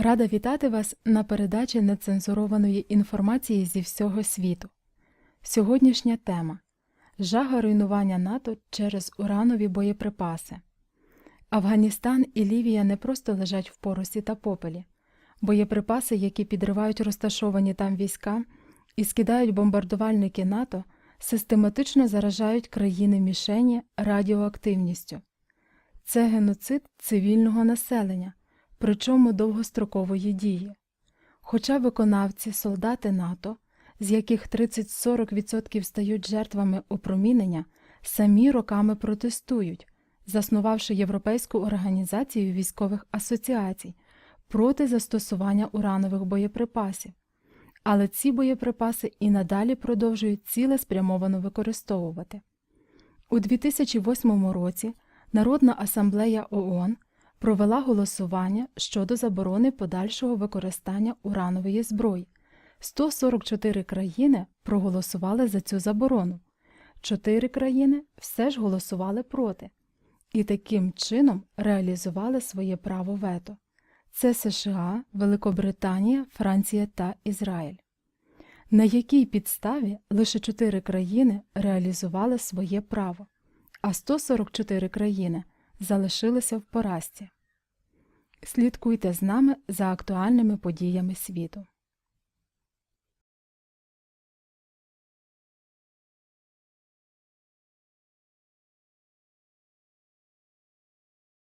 Рада вітати вас на передачі нецензурованої інформації зі всього світу. Сьогоднішня тема Жага руйнування НАТО через уранові боєприпаси. Афганістан і Лівія не просто лежать в поросі та попелі. Боєприпаси, які підривають розташовані там війська і скидають бомбардувальники НАТО, систематично заражають країни мішені радіоактивністю. Це геноцид цивільного населення, причому довгострокової дії. Хоча виконавці, солдати НАТО, з яких 30-40% стають жертвами опромінення, самі роками протестують, заснувавши Європейську організацію військових асоціацій проти застосування уранових боєприпасів. Але ці боєприпаси і надалі продовжують цілеспрямовано використовувати. У 2008 році Народна асамблея ООН провела голосування щодо заборони подальшого використання уранової зброї. 144 країни проголосували за цю заборону. Чотири країни все ж голосували проти і таким чином реалізували своє право вето. Це США, Великобританія, Франція та Ізраїль. На якій підставі лише чотири країни реалізували своє право, а 144 країни залишилися в поразці. Слідкуйте з нами за актуальними подіями світу.